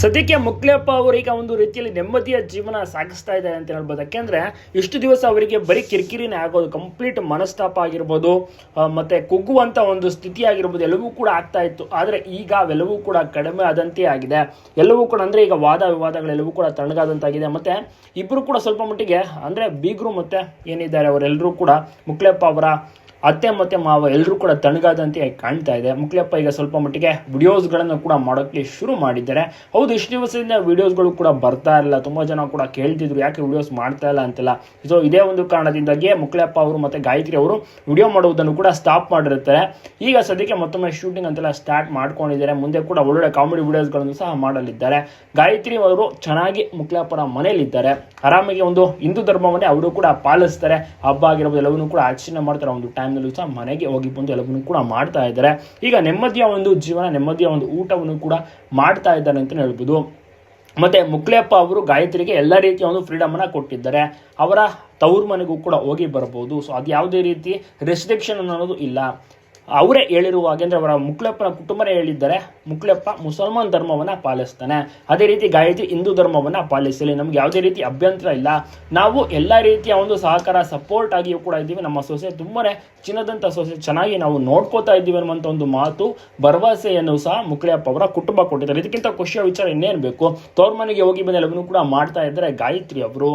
ಸದ್ಯಕ್ಕೆ ಮುಕ್ಲೆಪ್ಪ ಅವರು ಈಗ ಒಂದು ರೀತಿಯಲ್ಲಿ ನೆಮ್ಮದಿಯ ಜೀವನ ಸಾಗಿಸ್ತಾ ಇದ್ದಾರೆ ಅಂತ ಹೇಳ್ಬೋದು. ಯಾಕೆಂದ್ರೆ ಇಷ್ಟು ದಿವಸ ಅವರಿಗೆ ಬರೀ ಕಿರಿಕಿರಿನೇ ಆಗೋದು ಕಂಪ್ಲೀಟ್ ಮನಸ್ತಾಪ ಆಗಿರ್ಬೋದು ಮತ್ತೆ ಕುಗ್ಗುವಂತ ಒಂದು ಸ್ಥಿತಿ ಆಗಿರ್ಬೋದು, ಎಲ್ಲವೂ ಕೂಡ ಆಗ್ತಾ ಇತ್ತು. ಆದರೆ ಈಗ ಅವೆಲ್ಲವೂ ಕೂಡ ಕಡಿಮೆ ಆದಂತೆ ಆಗಿದೆ. ಎಲ್ಲವೂ ಕೂಡ ಅಂದ್ರೆ ಈಗ ವಾದ ವಿವಾದಗಳೆಲ್ಲವೂ ಕೂಡ ತಣ್ಣಗಾದಂತಾಗಿದೆ. ಮತ್ತೆ ಇಬ್ಬರು ಕೂಡ ಸ್ವಲ್ಪ ಮಟ್ಟಿಗೆ ಅಂದ್ರೆ ಬೀಗರು ಮತ್ತೆ ಏನಿದ್ದಾರೆ ಅವರೆಲ್ಲರೂ ಕೂಡ ಮುಕ್ಲೆಪ್ಪ ಅವರ ಅತ್ತೆ ಮತ್ತೆ ಮಾವ ಎಲ್ಲರೂ ಕೂಡ ತಣ್ಣಗಾದಂತೆ ಕಾಣ್ತಾ ಇದೆ. ಮುಕ್ಲಪ್ಪ ಈಗ ಸ್ವಲ್ಪ ಮಟ್ಟಿಗೆ ವಿಡಿಯೋಸ್ಗಳನ್ನು ಕೂಡ ಮಾಡೋಕ್ಕೆ ಶುರು ಮಾಡಿದ್ದಾರೆ. ಹೌದು, ಇಷ್ಟು ದಿವಸದಿಂದ ವಿಡಿಯೋಸ್ಗಳು ಕೂಡ ಬರ್ತಾ ಇರಲಿಲ್ಲ ತುಂಬ ಜನ ಕೂಡ ಕೇಳ್ತಿದ್ರು, ಯಾಕೆ ವಿಡಿಯೋಸ್ ಮಾಡ್ತಾ ಇಲ್ಲ ಅಂತೆಲ್ಲ. ಸೊ ಇದೇ ಒಂದು ಕಾರಣದಿಂದಾಗಿಯೇ ಮುಕ್ಲಪ್ಪ ಅವರು ಮತ್ತೆ ಗಾಯತ್ರಿ ಅವರು ವಿಡಿಯೋ ಮಾಡುವುದನ್ನು ಕೂಡ ಸ್ಟಾಪ್ ಮಾಡಿರ್ತಾರೆ. ಈಗ ಸದ್ಯಕ್ಕೆ ಮತ್ತೊಮ್ಮೆ ಶೂಟಿಂಗ್ ಅಂತೆಲ್ಲ ಸ್ಟಾರ್ಟ್ ಮಾಡ್ಕೊಂಡಿದ್ದಾರೆ. ಮುಂದೆ ಕೂಡ ಒಳ್ಳೊಳ್ಳೆ ಕಾಮಿಡಿ ವಿಡಿಯೋಸ್ಗಳನ್ನು ಸಹ ಮಾಡಲಿದ್ದಾರೆ. ಗಾಯತ್ರಿ ಅವರು ಚೆನ್ನಾಗಿ ಮುಕ್ಲಿಯಪ್ಪರ ಮನೆಯಲ್ಲಿದ್ದಾರೆ ಆರಾಮಾಗಿ ಒಂದು ಹಿಂದೂ ಧರ್ಮವನ್ನೇ ಅವರು ಕೂಡ ಪಾಲಿಸ್ತಾರೆ. ಹಬ್ಬ ಆಗಿರ್ಬೋದು, ಎಲ್ಲವನ್ನೂ ಕೂಡ ಆಚರಣೆ ಮಾಡ್ತಾರೆ. ಒಂದು ಟೈಮ್ನಲ್ಲೂ ಸಹ ಮನೆಗೆ ಹೋಗಿ ಬಂದು ಎಲ್ಲವನ್ನೂ ಕೂಡ ಮಾಡ್ತಾ ಇದ್ದಾರೆ. ಈಗ ನೆಮ್ಮದಿಯ ಒಂದು ಜೀವನ, ನೆಮ್ಮದಿಯ ಒಂದು ಊಟವನ್ನು ಕೂಡ ಮಾಡ್ತಾ ಇದ್ದಾರೆ ಅಂತಲೇ ಹೇಳ್ಬೋದು. ಮತ್ತೆ ಮುಕ್ಲೆಯಪ್ಪ ಅವರು ಗಾಯತ್ರಿಗೆ ಎಲ್ಲ ರೀತಿಯ ಒಂದು ಫ್ರೀಡಮ್ ಅನ್ನ ಕೊಟ್ಟಿದ್ದಾರೆ. ಅವರ ತವ್ರ ಮನೆಗೂ ಕೂಡ ಹೋಗಿ ಬರ್ಬೋದು. ಸೊ ಅದು ಯಾವುದೇ ರೀತಿ ರೆಸ್ಟ್ರಿಕ್ಷನ್ ಅನ್ನೋದು ಇಲ್ಲ. ಅವರೇ ಹೇಳಿರುವ ಹಾಗೆ ಅಂದ್ರೆ ಅವರ ಮುಕ್ಲಪ್ಪನ ಕುಟುಂಬನೇ ಹೇಳಿದ್ದಾರೆ. ಮುಕ್ಲಪ್ಪ ಮುಸಲ್ಮಾನ್ ಧರ್ಮವನ್ನ ಪಾಲಿಸ್ತಾನೆ. ಅದೇ ರೀತಿ ಗಾಯತ್ರಿ ಹಿಂದೂ ಧರ್ಮವನ್ನ ಪಾಲಿಸಲಿ. ನಮ್ಗೆ ಯಾವುದೇ ರೀತಿ ಅಭ್ಯಂತರ ಇಲ್ಲ. ನಾವು ಎಲ್ಲ ರೀತಿಯ ಒಂದು ಸಹಕಾರ ಸಪೋರ್ಟ್ ಆಗಿಯೂ ಕೂಡ ಇದ್ದೀವಿ. ನಮ್ಮ ಸೊಸೆ ತುಂಬಾ ಚಿನ್ನದಂತ ಸೊಸೆ. ಚೆನ್ನಾಗಿ ನಾವು ನೋಡ್ಕೋತಾ ಇದ್ದೀವಿ ಅನ್ನುವಂಥ ಒಂದು ಮಾತು, ಭರವಸೆಯನ್ನು ಸಹ ಮುಕ್ಳಪ್ಪ ಅವರ ಕುಟುಂಬ ಕೊಟ್ಟಿದ್ದಾರೆ. ಇದಕ್ಕಿಂತ ಖುಷಿಯ ವಿಚಾರ ಇನ್ನೇನು ಬೇಕು? ತೋರ್ಮನಿಗೆ ಮನೆಗೆ ಹೋಗಿ ಬಂದ ಎಲ್ಲವನ್ನೂ ಕೂಡ ಮಾಡ್ತಾ ಇದ್ದಾರೆ ಗಾಯತ್ರಿ ಅವರು.